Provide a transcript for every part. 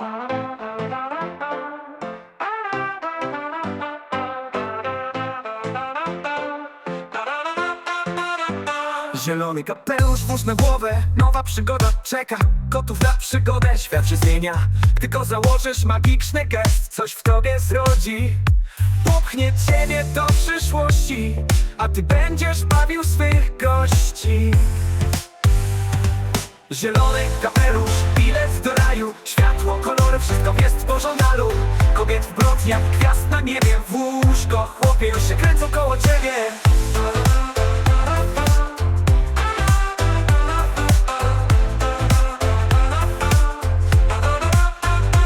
Zielony kapelusz, włóż na głowę Nowa przygoda czeka. Gotów na przygodę, świat się zmienia. Gdy założysz, magiczny gest Coś w tobie zrodzi. Popchnie ciebie do przyszłości A ty będziesz bawił swych gości. Zielony kapelusz, Światło, kolory, wszystko jest w pożądalu Kobiet w jak gwiazd na niebie. W łóżko, chłopie już się kręcą koło ciebie.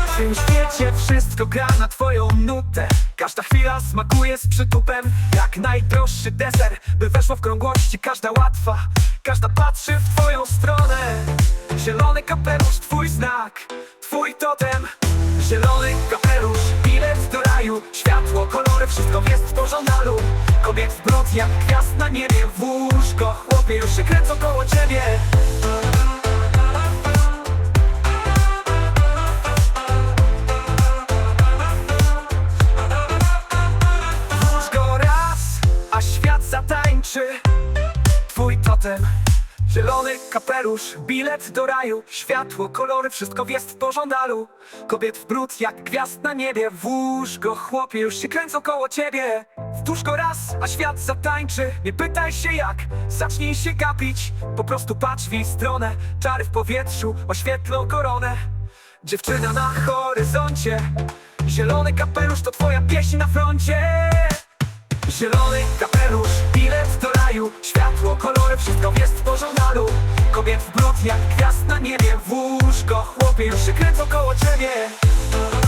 W tym świecie wszystko gra na twoją nutę. Każda chwila smakuje z przytupem. Jak najdroższy deser By weszło w krągłości każda łatwa. Każda patrzy w twoją stronę. Zielony kapelusz, Zielony kapelusz, bilet do raju Światło, kolory, wszystko jest w pożądalu Kobiet w brud jak gwiazd na niebie W łóżko, chłopie już się kręcą koło ciebie. Raz, a świat zatańczy. Twój totem Zielony kapelusz, bilet do raju Światło, kolory, wszystko jest w pożądalu. Kobiet w brud jak gwiazd na niebie Włóż go chłopie, już się kręcą koło ciebie. Wtórz go raz, a świat zatańczy. Nie pytaj się jak, zacznij się gapić. Po prostu patrz w jej stronę Czary w powietrzu oświetlą koronę. Dziewczyna na horyzoncie Zielony kapelusz to twoja pieśń na froncie. Zielony kapelusz, bilet do raju Światło, kolory, wszystko jest jak gwiazd na niebie Włóż go, chłopie, już się koło ciebie.